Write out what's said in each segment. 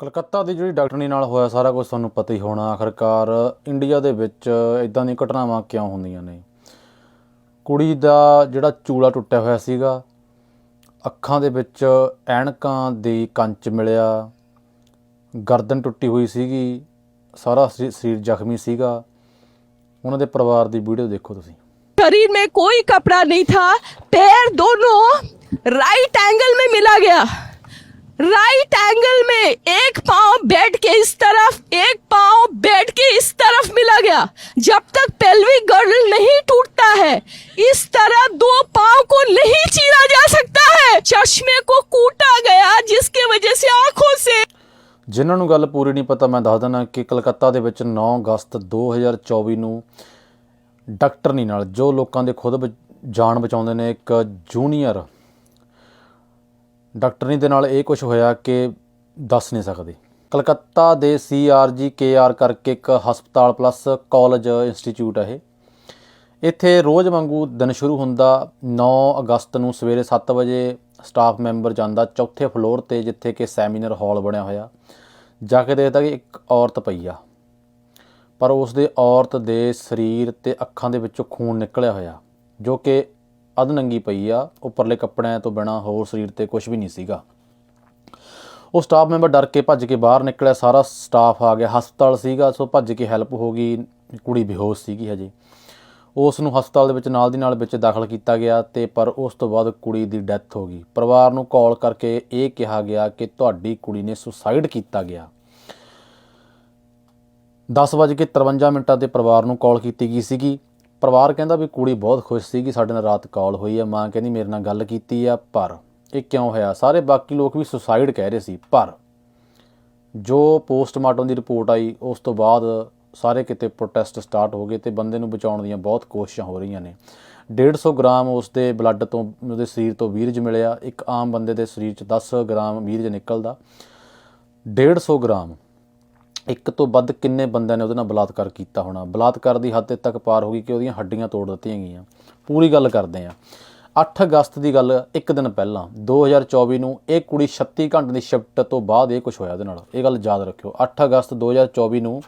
ਕਲਕੱਤਾ ਦੀ ਜਿਹੜੀ ਡਾਕਟਰਨੀ ਨਾਲ ਹੋਇਆ ਸਾਰਾ ਕੁਝ ਤੁਹਾਨੂੰ ਪਤਾ ਹੀ ਹੋਣਾ ਆਖਰਕਾਰ ਇੰਡੀਆ ਦੇ ਵਿੱਚ ਇਦਾਂ ਦੀਆਂ ਘਟਨਾਵਾਂ ਕਿਉਂ ਹੁੰਦੀਆਂ ਨੇ ਕੁੜੀ ਦਾ ਜਿਹੜਾ ਚੂਲਾ ਟੁੱਟਿਆ ਹੋਇਆ ਸੀਗਾ ਅੱਖਾਂ ਦੇ ਵਿੱਚ ਐਨਕਾਂ ਦੀ ਕੰਚ ਮਿਲਿਆ ਗਰਦਨ ਟੁੱਟੀ ਹੋਈ ਸੀਗੀ ਸਾਰਾ ਸਰੀ- ਸਰੀਰ ਜ਼ਖਮੀ ਸੀਗਾ ਉਹਨਾਂ ਦੇ ਪਰਿਵਾਰ ਦੀ ਵੀਡੀਓ ਦੇਖੋ ਤੁਸੀਂ शरीर में कोई कपड़ा नहीं था पैर दोनों राइट एंगल में मिला गया राइट एंगल में एक पांव बेड के इस तरफ एक पांव बेड के इस तरफ मिला गया जब तक पेल्विक गर्डल नहीं टूटता है इस तरह दो पांव को नहीं चीरा जा सकता है चश्मे को कूटा गया जिसकी वजह से आंखों से ਜਿਨ੍ਹਾਂ ਨੂੰ ਗੱਲ ਪੂਰੀ ਨਹੀਂ ਪਤਾ ਮੈਂ ਦੱਸ ਦਿੰਦਾ ਕਿ ਕਲਕੱਤਾ ਦੇ ਵਿੱਚ 9 ਅਗਸਤ 2024 ਨੂੰ ਡਾਕਟਰਨੀ ਨਾਲ ਜੋ ਲੋਕਾਂ ਦੇ ਖੁਦ ਬ- ਜਾਨ ਬਚਾਉਂਦੇ ਨੇ ਇੱਕ ਜੂਨੀਅਰ ਡਾਕਟਰਨੀ ਦੇ ਨਾਲ ਇਹ ਕੁਝ ਹੋਇਆ ਕਿ ਦੱਸ ਨਹੀਂ ਸਕਦੇ। ਕਲਕੱਤਾ ਦੇ ਸੀਆਰਜੀ ਕੇਆਰ ਕਰਕੇ ਇੱਕ ਹਸਪਤਾਲ ਪਲੱਸ ਕਾਲਜ ਇੰਸਟੀਚਿਊਟ ਹੈ ਇਹ। ਇੱਥੇ ਰੋਜ਼ ਵਾਂਗੂ ਦਿਨ ਸ਼ੁਰੂ ਹੁੰਦਾ 9 ਅਗਸਤ ਨੂੰ ਸਵੇਰੇ 7 ਵਜੇ ਸਟਾਫ ਮੈਂਬਰ ਜਾਂਦਾ ਚੌਥੇ ਫਲੋਰ ਤੇ, ਜਿੱਥੇ ਕਿ ਸੈਮੀਨਾਰ ਹਾਲ ਬਣਿਆ ਹੋਇਆ। ਜਾ ਕੇ ਦੇਖਦਾ ਕਿ ਇੱਕ ਔਰਤ ਪਈ ਆ। ਪਰ ਉਸ ਦੇ ਔਰਤ ਦੇ ਸਰੀਰ ਤੇ ਅੱਖਾਂ ਦੇ ਵਿੱਚੋਂ ਖੂਨ ਨਿਕਲਿਆ ਹੋਇਆ, ਜੋ ਕਿ ਅਧਨੰਗੀ ਪਈ ਆ, ਉੱਪਰਲੇ ਕੱਪੜਿਆਂ ਤੋਂ ਬਿਨਾ ਹੋਰ ਸਰੀਰ ਤੇ ਕੁਝ ਵੀ ਨਹੀਂ ਸੀਗਾ। ਉਹ ਸਟਾਫ ਮੈਂਬਰ ਡਰ ਕੇ ਭੱਜ ਕੇ ਬਾਹਰ ਨਿਕਲਿਆ, ਸਾਰਾ ਸਟਾਫ ਆ ਗਿਆ। ਹਸਪਤਾਲ ਸੀਗਾ, ਸੋ ਭੱਜ ਕੇ ਹੈਲਪ ਹੋ ਗਈ, ਕੁੜੀ ਬੇਹੋਸ਼ ਸੀਗੀ ਹਜੇ। ਉਸ ਨੂੰ ਹਸਪਤਾਲ ਦੇ ਵਿੱਚ ਨਾਲ ਦੀ ਨਾਲ ਵਿੱਚ ਦਾਖਲ ਕੀਤਾ ਗਿਆ ਤੇ ਪਰ ਉਸ ਤੋਂ ਬਾਅਦ ਕੁੜੀ ਦੀ ਡੈਥ ਹੋ ਗਈ। ਪਰਿਵਾਰ ਨੂੰ ਕਾਲ ਕਰਕੇ ਇਹ ਕਿਹਾ ਗਿਆ ਕਿ ਤੁਹਾਡੀ ਕੁੜੀ ਨੇ ਸੁਸਾਈਡ ਕੀਤਾ ਗਿਆ। 10:53 ਮਿੰਟਾਂ ਤੇ ਪਰਿਵਾਰ ਨੂੰ ਕਾਲ ਕੀਤੀ ਗਈ ਸੀਗੀ। ਪਰਿਵਾਰ ਕਹਿੰਦਾ ਵੀ ਕੁੜੀ ਬਹੁਤ ਖੁਸ਼ ਸੀਗੀ, ਸਾਡੇ ਨਾਲ ਰਾਤ ਕਾਲ ਹੋਈ ਆ, ਮਾਂ ਕਹਿੰਦੀ ਮੇਰੇ ਨਾਲ ਗੱਲ ਕੀਤੀ ਆ, ਪਰ ਇਹ ਕਿਉਂ ਹੋਇਆ? ਸਾਰੇ ਬਾਕੀ ਲੋਕ ਵੀ ਸੁਸਾਈਡ ਕਹਿ ਰਹੇ ਸੀ, ਪਰ ਜੋ ਪੋਸਟਮਾਰਟਮ ਦੀ ਰਿਪੋਰਟ ਆਈ, ਉਸ ਤੋਂ ਬਾਅਦ ਸਾਰੇ ਕਿਤੇ ਪ੍ਰੋਟੈਸਟ ਸਟਾਰਟ ਹੋ ਗਏ ਤੇ ਬੰਦੇ ਨੂੰ ਬਚਾਉਣ ਦੀਆਂ ਬਹੁਤ ਕੋਸ਼ਿਸ਼ਾਂ ਹੋ ਰਹੀਆਂ ਨੇ। 150 ਗ੍ਰਾਮ ਉਸ ਦੇ ਬਲੱਡ ਤੋਂ, ਉਹਦੇ ਸਰੀਰ ਤੋਂ ਵੀਰਜ ਮਿਲਿਆ। ਇੱਕ ਆਮ ਬੰਦੇ ਦੇ ਸਰੀਰ 'ਚ 10 ਗ੍ਰਾਮ ਵੀਰਜ ਨਿਕਲਦਾ। 150 ਗ੍ਰਾਮ ਇੱਕ ਤੋਂ ਵੱਧ ਕਿੰਨੇ ਬੰਦਿਆਂ ਨੇ ਉਹਦੇ ਨਾਲ ਬਲਾਤਕਾਰ ਕੀਤਾ ਹੋਣਾ? ਬਲਾਤਕਾਰ ਦੀ ਹੱਦ ਤੱਕ ਪਾਰ ਹੋ ਗਈ ਕਿ ਉਹਦੀਆਂ ਹੱਡੀਆਂ ਤੋੜ ਦਿੱਤੀਆਂ ਗਈਆਂ। ਪੂਰੀ ਗੱਲ ਕਰਦੇ ਆ 8 ਅਗਸਤ ਦੀ ਗੱਲ ਇੱਕ ਦਿਨ ਪਹਿਲਾਂ 2024 ਨੂੰ ਇਹ ਕੁੜੀ 36 ਘੰਟੇ ਦੀ ਸ਼ਿਫਟ ਤੋਂ ਬਾਅਦ ਇਹ ਕੁਝ ਹੋਇਆ ਉਹਦੇ ਨਾਲ। ਇਹ ਗੱਲ ਯਾਦ ਰੱਖਿਓ। 8 ਅਗਸਤ 2024 ਨੂੰ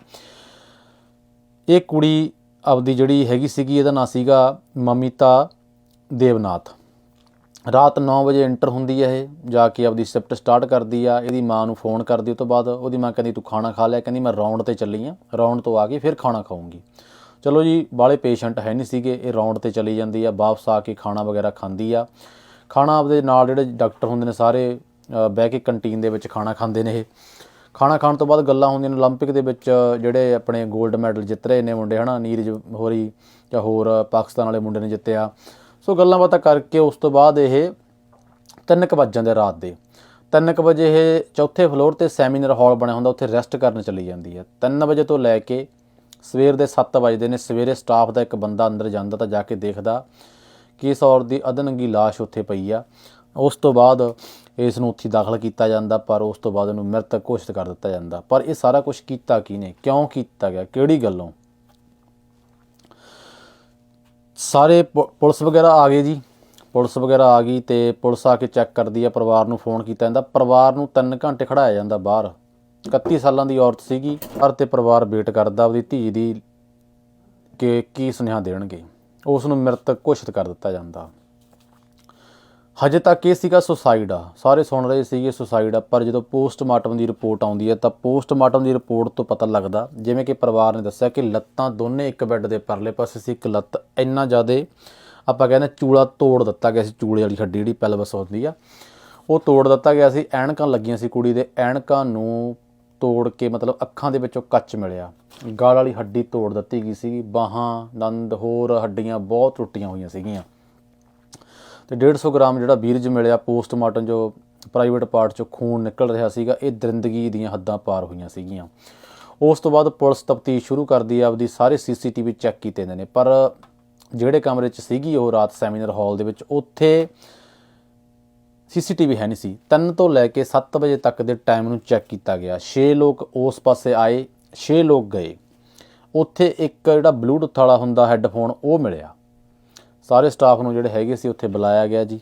ਇਹ ਕੁੜੀ ਆਪਦੀ ਜਿਹੜੀ ਹੈਗੀ ਸੀਗੀ, ਇਹਦਾ ਨਾਂ ਸੀਗਾ ਮਮਿਤਾ ਦੇਵਨਾਥ। ਰਾਤ 9 ਵਜੇ ਇੰਟਰ ਹੁੰਦੀ ਹੈ ਇਹ, ਜਾ ਕੇ ਆਪਦੀ ਸ਼ਿਫਟ ਸਟਾਰਟ ਕਰਦੀ ਆ, ਇਹਦੀ ਮਾਂ ਨੂੰ ਫੋਨ ਕਰਦੀ ਉਹ ਤੋਂ ਬਾਅਦ ਉਹਦੀ ਮਾਂ ਕਹਿੰਦੀ, ਤੂੰ ਖਾਣਾ ਖਾ ਲਿਆ? ਕਹਿੰਦੀ, ਮੈਂ ਰੌਂਡ ਤੇ ਚੱਲੀ ਆ ਰੌਂਡ ਤੋਂ ਆ ਕੇ ਫਿਰ ਖਾਣਾ ਖਾਉਂਗੀ ਚਲੋ ਜੀ ਬਾਲੇ ਪੇਸ਼ੈਂਟ ਹੈ ਨਹੀਂ ਸੀਗੇ, ਇਹ ਰੌਂਡ ਤੇ ਚਲੀ ਜਾਂਦੀ ਆ, ਵਾਪਸ ਆ ਕੇ ਖਾਣਾ ਵਗੈਰਾ ਖਾਂਦੀ ਆ। ਖਾਣਾ ਆਪਦੇ ਨਾਲ ਜਿਹੜੇ ਡਾਕਟਰ ਹੁੰਦੇ ਨੇ ਸਾਰੇ ਬਹਿ ਕੇ ਕੰਟੀਨ ਦੇ ਵਿੱਚ ਖਾਣਾ ਖਾਂਦੇ ਨੇ ਇਹ। ਖਾਣਾ ਖਾਣ ਤੋਂ ਬਾਅਦ ਗੱਲਾਂ ਹੁੰਦੀਆਂ ਨੇ 올림픽 ਦੇ ਵਿੱਚ ਜਿਹੜੇ ਆਪਣੇ 골ਡ ਮੈਡਲ ਜਿੱਤ ਰਹੇ ਨੇ ਮੁੰਡੇ, ਹਨਾ, ਨੀਰਜ ਹੋਰੀ ਜਾਂ ਹੋਰ ਪਾਕਿਸਤਾਨ ਵਾਲੇ ਮੁੰਡੇ ਨੇ ਜਿੱਤਿਆ। ਸੋ ਗੱਲਾਂ ਬਾਤਾਂ ਕਰਕੇ ਉਸ ਤੋਂ ਬਾਅਦ ਇਹ 3:00 ਵੱਜ ਜਾਂਦੇ ਰਾਤ ਦੇ। 3:00 ਵਜੇ ਇਹ ਚੌਥੇ ਫਲੋਰ ਤੇ ਸੈਮੀਨਾਰ ਹਾਲ ਬਣਿਆ ਹੁੰਦਾ, ਉੱਥੇ ਰੈਸਟ ਕਰਨ ਚਲੀ ਜਾਂਦੀ ਹੈ। 3 ਵਜੇ ਤੋਂ ਲੈ ਕੇ ਸਵੇਰ ਦੇ 7 ਵਜੇ ਨੇ, ਸਵੇਰੇ ਸਟਾਫ ਦਾ ਇੱਕ ਬੰਦਾ ਅੰਦਰ ਜਾਂਦਾ ਤਾਂ ਜਾ ਕੇ ਦੇਖਦਾ ਕਿ ਇਸ ਔਰਤ ਦੀ ਅਧਨੰਗੀ ਲਾਸ਼ ਉੱਥੇ ਪਈ ਆ। ਉਸ ਤੋਂ ਬਾਅਦ ਇਸ ਨੂੰ ਉੱਥੇ ਦਾਖਲ ਕੀਤਾ ਜਾਂਦਾ, ਪਰ ਉਸ ਤੋਂ ਬਾਅਦ ਉਹਨੂੰ ਮ੍ਰਿਤਕ ਘੋਸ਼ਿਤ ਕਰ ਦਿੱਤਾ ਜਾਂਦਾ। ਪਰ ਇਹ ਸਾਰਾ ਕੁਝ ਕੀਤਾ ਕਿਹਨੇ ਕਿਉਂ ਕੀਤਾ ਗਿਆ? ਕਿਹੜੀ ਗੱਲੋਂ? ਸਾਰੇ ਪੁਲਿਸ ਵਗੈਰਾ ਆ ਗਏ ਜੀ। ਪੁਲਿਸ ਵਗੈਰਾ ਆ ਗਈ ਤੇ ਪੁਲਿਸ ਆ ਕੇ ਚੈੱਕ ਕਰਦੀ ਆ, ਪਰਿਵਾਰ ਨੂੰ ਫੋਨ ਕੀਤਾ ਜਾਂਦਾ। ਪਰਿਵਾਰ ਨੂੰ 3 ਘੰਟੇ ਖੜਾਇਆ ਜਾਂਦਾ ਬਾਹਰ। 31 ਸਾਲਾਂ ਦੀ ਔਰਤ ਸੀਗੀ ਪਰ ਤੇ ਪਰਿਵਾਰ ਵੇਟ ਕਰਦਾ ਉਹਦੀ ਧੀ ਦੀ ਕਿ ਕੀ ਸੁਨੇਹਾ ਦੇਣਗੇ। ਉਸ ਨੂੰ ਮ੍ਰਿਤਕ ਘੋਸ਼ਿਤ ਕਰ ਦਿੱਤਾ ਜਾਂਦਾ। ਹਜੇ ਤੱਕ ਇਹ ਸੀਗਾ ਸੁਸਾਈਡ ਆ। ਸਾਰੇ ਸੁਣ ਰਹੇ ਸੀਗੇ ਸੁਸਾਈਡ ਆ, ਪਰ ਜਦੋਂ ਪੋਸਟਮਾਰਟਮ ਦੀ ਰਿਪੋਰਟ ਆਉਂਦੀ ਹੈ ਤਾਂ ਪੋਸਟਮਾਰਟਮ ਦੀ ਰਿਪੋਰਟ ਤੋਂ ਪਤਾ ਲੱਗਦਾ, ਜਿਵੇਂ ਕਿ ਪਰਿਵਾਰ ਨੇ ਦੱਸਿਆ ਕਿ ਲੱਤਾਂ ਦੋਨੇ ਇੱਕ ਬੈੱਡ ਦੇ ਪਰਲੇ ਪਾਸੇ ਸੀ, ਇੱਕ ਲੱਤ ਇੰਨਾ ਜ਼ਿਆਦਾ, ਆਪਾਂ ਕਹਿੰਦੇ ਚੂਲਾ ਤੋੜ ਦਿੱਤਾ ਗਿਆ ਸੀ, ਚੂਲੇ ਵਾਲੀ ਹੱਡੀ ਜਿਹੜੀ ਪੈਲਵਸ ਹੁੰਦੀ ਆ। ਉਹ ਤੋੜ ਦਿੱਤਾ ਗਿਆ ਸੀ, ਐਨਕਾਂ ਲੱਗੀਆਂ ਸੀ ਕੁੜੀ ਦੇ, ਐਨਕਾਂ ਨੂੰ ਤੋੜ ਕੇ ਮਤਲਬ ਅੱਖਾਂ ਦੇ ਵਿੱਚੋਂ ਕੱਚ ਮਿਲਿਆ। ਗਾਲ ਵਾਲੀ ਹੱਡੀ ਤੋੜ ਦਿੱਤੀ ਗਈ ਸੀ ਬਾਹਾਂ, ਨੰਦ, ਹੋਰ ਹੱਡੀਆਂ ਬਹੁਤ ਟੁੱਟੀਆਂ ਹੋਈਆਂ ਸੀਗੀਆਂ। ਤੇ 150 ਗ੍ਰਾਮ ਜਿਹੜਾ ਵੀਰਜ ਮਿਲਿਆ ਪੋਸਟਮਾਰਟਮ ਜੋ ਪ੍ਰਾਈਵੇਟ ਪਾਰਟ ਚੋਂ ਖੂਨ ਨਿਕਲ ਰਿਹਾ ਸੀਗਾ, ਇਹ ਦਰਿੰਦਗੀ ਦੀਆਂ ਹੱਦਾਂ ਪਾਰ ਹੋਈਆਂ ਸੀਗੀਆਂ। ਉਸ ਤੋਂ ਬਾਅਦ ਪੁਲਿਸ ਤਫਤੀਸ਼ ਸ਼ੁਰੂ ਕਰਦੀ ਆ, ਆਪਦੀ ਸਾਰੇ ਸੀਸੀਟੀਵੀ ਚੈੱਕ ਕੀਤੇ ਜਾਂਦੇ ਨੇ। ਪਰ ਜਿਹੜੇ ਕਮਰੇ 'ਚ ਸੀਗੀ ਉਹ ਰਾਤ ਸੈਮੀਨਾਰ ਹਾਲ ਦੇ ਵਿੱਚ, ਉੱਥੇ ਸੀਸੀਟੀਵੀ ਹੈ ਨਹੀਂ ਸੀ। 3 ਤੋਂ ਲੈ ਕੇ 7 ਵਜੇ ਤੱਕ ਦੇ ਟਾਈਮ ਨੂੰ ਚੈੱਕ ਕੀਤਾ ਗਿਆ। 6 ਲੋਕ ਉਸ ਪਾਸੇ ਆਏ 6 ਲੋਕ ਗਏ। ਉੱਥੇ ਇੱਕ ਜਿਹੜਾ ਬਲੂਟੁੱਥ ਵਾਲਾ ਹੁੰਦਾ ਹੈੱਡਫੋਨ ਉਹ ਮਿਲਿਆ। ਸਾਰੇ ਸਟਾਫ ਨੂੰ ਜਿਹੜੇ ਹੈਗੇ ਸੀ ਉੱਥੇ ਬੁਲਾਇਆ ਗਿਆ ਜੀ।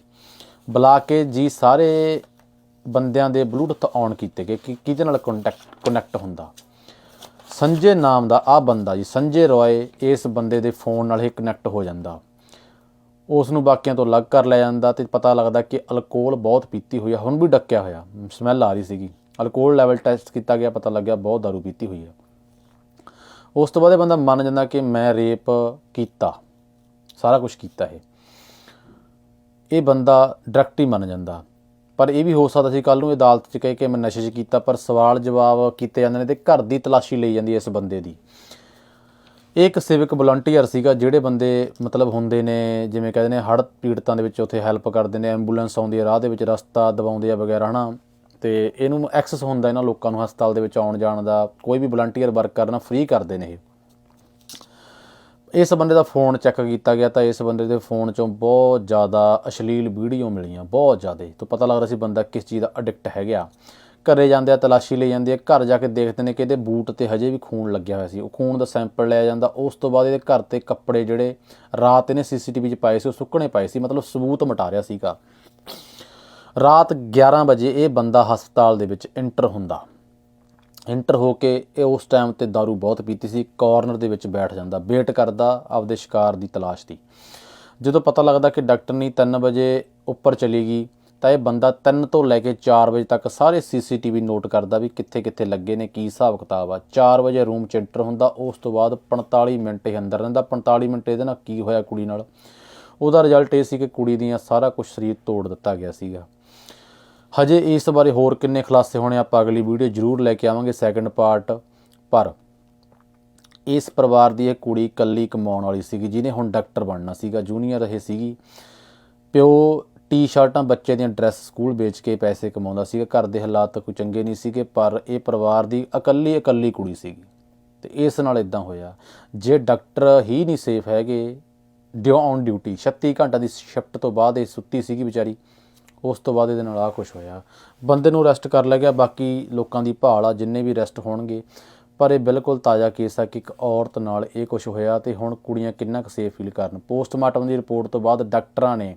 ਬੁਲਾ ਕੇ ਜੀ ਸਾਰੇ ਬੰਦਿਆਂ ਦੇ ਬਲੂਟੁੱਥ ਔਨ ਕੀਤੇ ਗਏ ਕਿ ਕਿਹਦੇ ਨਾਲ ਕੰਟੈਕਟ ਕਨੈਕਟ ਹੁੰਦਾ। ਸੰਜੇ ਨਾਮ ਦਾ ਆ ਬੰਦਾ ਜੀ, ਸੰਜੇ ਰੋਏ, ਇਸ ਬੰਦੇ ਦੇ ਫੋਨ ਨਾਲ ਹੀ ਕਨੈਕਟ ਹੋ ਜਾਂਦਾ। ਉਸ ਨੂੰ ਬਾਕੀਆਂ ਤੋਂ ਅਲੱਗ ਕਰ ਲਿਆ ਜਾਂਦਾ ਤੇ ਪਤਾ ਲੱਗਦਾ ਕਿ ਅਲਕੋਹਲ ਬਹੁਤ ਪੀਤੀ ਹੋਈ ਆ, ਹੁਣ ਵੀ ਡੱਕਿਆ ਹੋਇਆ। ਸਮੈਲ ਆ ਰਹੀ ਸੀਗੀ। ਅਲਕੋਹਲ ਲੈਵਲ ਟੈਸਟ ਕੀਤਾ ਗਿਆ, ਪਤਾ ਲੱਗਿਆ ਬਹੁਤ ਦਾਰੂ ਪੀਤੀ ਹੋਈ ਆ। ਉਸ ਤੋਂ ਬਾਅਦ ਇਹ ਬੰਦਾ ਮੰਨ ਜਾਂਦਾ ਕਿ ਮੈਂ ਰੇਪ ਕੀਤਾ। ਸਾਰਾ ਕੁਝ ਕੀਤਾ ਇਹ। ਇਹ ਬੰਦਾ ਡਾਇਰੈਕਟ ਹੀ ਮੰਨ ਜਾਂਦਾ। ਪਰ ਇਹ ਵੀ ਹੋ ਸਕਦਾ ਸੀ ਕੱਲ ਨੂੰ ਇਹ ਅਦਾਲਤ 'ਚ ਕਹੇ ਕਿ ਮੈਂ ਨਸ਼ੇ 'ਚ ਕੀਤਾ, ਪਰ ਸਵਾਲ ਜਵਾਬ ਕੀਤੇ ਜਾਂਦੇ ਨੇ ਤੇ ਘਰ ਦੀ ਤਲਾਸ਼ੀ ਲਈ ਜਾਂਦੀ ਹੈ ਇਸ ਬੰਦੇ ਦੀ। ਇਹ ਇੱਕ ਸਿਵਿਕ ਵਲੰਟੀਅਰ ਸੀਗਾ ਜਿਹੜੇ ਬੰਦੇ ਮਤਲਬ ਹੁੰਦੇ ਨੇ, ਜਿਵੇਂ ਕਹਿੰਦੇ ਨੇ ਹੜ੍ਹ ਪੀੜਤਾਂ ਦੇ ਵਿੱਚ ਉੱਥੇ ਹੈਲਪ ਕਰਦੇ ਨੇ ਐਂਬੂਲੈਂਸ ਆਉਂਦੀ ਹੈ, ਰਾਹ ਦੇ ਵਿੱਚ ਰਸਤਾ ਦਬਾਉਂਦੇ ਆ ਵਗੈਰਾ, ਹਨਾ? ਤੇ ਇਹਨੂੰ ਐਕਸੈਸ ਹੁੰਦਾ ਇਹਨਾਂ ਲੋਕਾਂ ਨੂੰ ਹਸਪਤਾਲ ਦੇ ਵਿੱਚ ਆਉਣ ਜਾਣ ਦਾ। ਕੋਈ ਵੀ ਵਲੰਟੀਅਰ ਵਰਕ ਕਰਨਾ ਫ੍ਰੀ ਕਰਦੇ ਨੇ ਇਹ। ਇਸ ਬੰਦੇ ਦਾ ਫੋਨ ਚੈੱਕ ਕੀਤਾ ਗਿਆ ਤਾਂ ਇਸ ਬੰਦੇ ਦੇ ਫੋਨ ਚੋਂ ਬਹੁਤ ਜ਼ਿਆਦਾ ਅਸ਼ਲੀਲ ਵੀਡੀਓ ਮਿਲੀਆਂ, ਬਹੁਤ ਜ਼ਿਆਦਾ। ਤੋਂ ਪਤਾ ਲੱਗਦਾ ਸੀ ਬੰਦਾ ਕਿਸ ਚੀਜ਼ ਦਾ ਐਡਿਕਟ ਹੈਗਾ। ਗਿਆ ਘਰੇ ਜਾਂਦੇ ਆ, ਤਲਾਸ਼ੀ ਲਈ ਜਾਂਦੀ ਹੈ ਘਰ ਜਾ ਕੇ ਦੇਖਦੇ ਨੇ ਕਿ ਇਹਦੇ ਬੂਟ ਤੇ ਹਜੇ ਵੀ ਖੂਨ ਲੱਗਿਆ ਹੋਇਆ ਸੀ। ਉਹ ਖੂਨ ਦਾ ਸੈਂਪਲ ਲਿਆ ਜਾਂਦਾ, ਉਸ ਤੋਂ ਬਾਅਦ ਇਹਦੇ ਘਰ ਤੇ ਕੱਪੜੇ ਜਿਹੜੇ ਰਾਤ ਇਹਨੇ ਸੀਸੀਟੀਵੀ 'ਚ ਪਾਏ ਸੀ, ਉਹ ਸੁੱਕਣੇ ਪਏ ਸੀ, ਮਤਲਬ ਸਬੂਤ ਮਿਟਾ ਰਿਹਾ ਸੀਗਾ। ਰਾਤ 11 ਵਜੇ ਇਹ ਬੰਦਾ ਹਸਪਤਾਲ ਦੇ ਵਿੱਚ ਐਂਟਰ ਹੁੰਦਾ। ਇੰਟਰ ਹੋ ਕੇ ਇਹ ਉਸ ਟਾਈਮ ਤੇ दारू ਬਹੁਤ ਪੀਤੀ ਸੀ ਕਾਰਨਰ ਦੇ ਵਿੱਚ ਬੈਠ ਜਾਂਦਾ ਵੇਟ ਕਰਦਾ ਆਪਦੇ ਸ਼ਿਕਾਰ ਦੀ ਤਲਾਸ਼ ਦੀ। ਜਦੋਂ ਪਤਾ ਲੱਗਦਾ ਕਿ ਡਾਕਟਰ ਨਹੀਂ 3 ਵਜੇ ਉੱਪਰ ਚਲੀ ਗਈ, ਤਾਂ ਇਹ ਬੰਦਾ 3 ਤੋਂ ਲੈ ਕੇ 4 ਵਜੇ ਤੱਕ ਸਾਰੇ ਸੀਸੀਟੀਵੀ ਨੋਟ ਕਰਦਾ ਵੀ ਕਿੱਥੇ ਕਿੱਥੇ ਲੱਗੇ ਨੇ, ਕੀ ਹਿਸਾਬ ਕਿਤਾਬ ਆ। 4 ਵਜੇ ਰੂਮ 'ਚ ਐਂਟਰ ਹੁੰਦਾ, ਉਸ ਤੋਂ ਬਾਅਦ 45 ਮਿੰਟ ਇਹ ਅੰਦਰ ਰਹਿੰਦਾ 45 ਮਿੰਟ ਇਹਦੇ ਨਾਲ ਕੀ ਹੋਇਆ ਕੁੜੀ ਨਾਲ? ਉਹਦਾ ਰਿਜ਼ਲਟ ਇਹ ਸੀ ਕਿ ਕੁੜੀ ਦੀਆਂ ਸਾਰਾ ਕੁਝ ਸਰੀਰ ਤੋੜ ਦਿੱਤਾ ਗਿਆ ਸੀਗਾ। ਹਜੇ ਇਸ ਬਾਰੇ ਹੋਰ ਕਿੰਨੇ ਖੁਲਾਸੇ ਹੋਣੇ ਆਪਾਂ ਅਗਲੀ ਵੀਡੀਓ ਜ਼ਰੂਰ ਲੈ ਕੇ ਆਵਾਂਗੇ ਸੈਕੰਡ ਪਾਰਟ ਪਰ ਇਸ ਪਰਿਵਾਰ ਦੀ ਇਹ ਕੁੜੀ ਇਕੱਲੀ ਕਮਾਉਣ ਵਾਲੀ ਸੀਗੀ, ਜਿਹਨੇ ਹੁਣ ਡਾਕਟਰ ਬਣਨਾ ਸੀਗਾ, ਜੂਨੀਅਰ ਇਹ ਸੀਗੀ। ਪਿਓ ਟੀ-ਸ਼ਰਟਾਂ, ਬੱਚੇ ਦੀਆਂ ਡਰੈਸ ਸਕੂਲ ਵੇਚ ਕੇ ਪੈਸੇ ਕਮਾਉਂਦਾ ਸੀਗਾ, ਘਰ ਦੇ ਹਾਲਾਤ ਕੋਈ ਚੰਗੇ ਨਹੀਂ ਸੀਗੇ, ਪਰ ਇਹ ਪਰਿਵਾਰ ਦੀ ਇਕੱਲੀ ਇਕੱਲੀ ਕੁੜੀ ਸੀਗੀ। ਤੇ ਇਸ ਨਾਲ ਇਦਾਂ ਹੋਇਆ, ਜੇ ਡਾਕਟਰ ਹੀ ਨਹੀਂ ਸੇਫ ਹੈਗੇ, ਡਿਊ ਔਨ ਡਿਊਟੀ 36 ਘੰਟਾ ਦੀ ਸ਼ਿਫਟ ਤੋਂ ਬਾਅਦ ਇਹ ਸੁੱਤੀ ਸੀਗੀ ਵਿਚਾਰੀ। ਉਸ ਤੋਂ ਬਾਅਦ ਇਹਦੇ ਨਾਲ ਆ ਕੁਝ ਹੋਇਆ। ਬੰਦੇ ਨੂੰ ਅਰੈਸਟ ਕਰ ਲਿਆ ਗਿਆ, ਬਾਕੀ ਲੋਕਾਂ ਦੀ ਭਾਲ ਆ, ਜਿੰਨੇ ਵੀ ਅਰੈਸਟ ਹੋਣਗੇ। ਪਰ ਇਹ ਬਿਲਕੁਲ ਤਾਜ਼ਾ ਕੇਸ ਆ ਕਿ ਇੱਕ ਔਰਤ ਨਾਲ ਇਹ ਕੁਝ ਹੋਇਆ ਤੇ ਹੁਣ ਕੁੜੀਆਂ ਕਿੰਨਾ ਕੁ ਸੇਫ ਫੀਲ ਕਰਨ। ਪੋਸਟਮਾਰਟਮ ਦੀ ਰਿਪੋਰਟ ਤੋਂ ਬਾਅਦ ਡਾਕਟਰਾਂ ਨੇ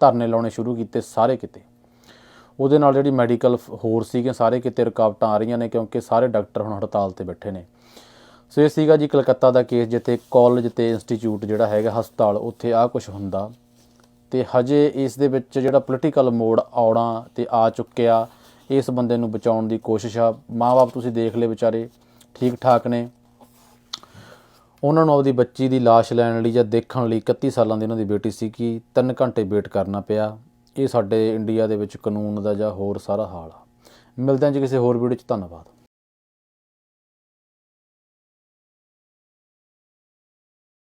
ਧਰਨੇ ਲਾਉਣੇ ਸ਼ੁਰੂ ਕੀਤੇ ਸਾਰੇ ਕਿਤੇ। ਉਹਦੇ ਨਾਲ ਜਿਹੜੀ ਮੈਡੀਕਲ ਹੋਰ ਸੀਗੇ ਸਾਰੇ ਕਿਤੇ ਰੁਕਾਵਟਾਂ ਆ ਰਹੀਆਂ ਨੇ ਕਿਉਂਕਿ ਸਾਰੇ ਡਾਕਟਰ ਹੁਣ ਹੜਤਾਲ ਤੇ ਬੈਠੇ ਨੇ। ਸੋ ਇਹ ਸੀਗਾ ਜੀ ਕਲਕੱਤਾ ਦਾ ਕੇਸ ਜਿੱਥੇ ਕਾਲਜ ਤੇ ਇੰਸਟੀਚਿਊਟ ਜਿਹੜਾ ਹੈਗਾ, ਹਸਪਤਾਲ, ਉੱਥੇ ਆ ਕੁਝ ਹੁੰਦਾ। ਤੇ ਹਜੇ ਇਸ ਦੇ ਵਿੱਚ ਜਿਹੜਾ ਪੋਲੀਟੀਕਲ ਮੋੜ ਆਉਣਾ ਤੇ ਆ ਚੁੱਕਿਆ, ਇਸ ਬੰਦੇ ਨੂੰ ਬਚਾਉਣ ਦੀ ਕੋਸ਼ਿਸ਼ ਆ। ਮਾਪੇ ਤੁਸੀਂ ਦੇਖ ਲਏ ਵਿਚਾਰੇ ਠੀਕ ਠਾਕ ਨੇ। ਉਹਨਾਂ ਨੂੰ ਆਪਦੀ ਬੱਚੀ ਦੀ ਲਾਸ਼ ਲੈਣ ਲਈ ਜਾਂ ਦੇਖਣ ਲਈ 31 ਸਾਲਾਂ ਦੀ ਉਹਨਾਂ ਦੀ ਬੇਟੀ ਸੀ ਕਿ 3 ਘੰਟੇ ਵੇਟ ਕਰਨਾ ਪਿਆ। ਇਹ ਸਾਡੇ ਇੰਡੀਆ ਦੇ ਵਿੱਚ ਕਾਨੂੰਨ ਦਾ ਜਾਂ ਹੋਰ ਸਾਰਾ ਹਾਲ ਆ। ਮਿਲਦੇ ਹਾਂ ਜੀ ਕਿਸੇ ਹੋਰ ਵੀਡੀਓ 'ਚ, ਧੰਨਵਾਦ।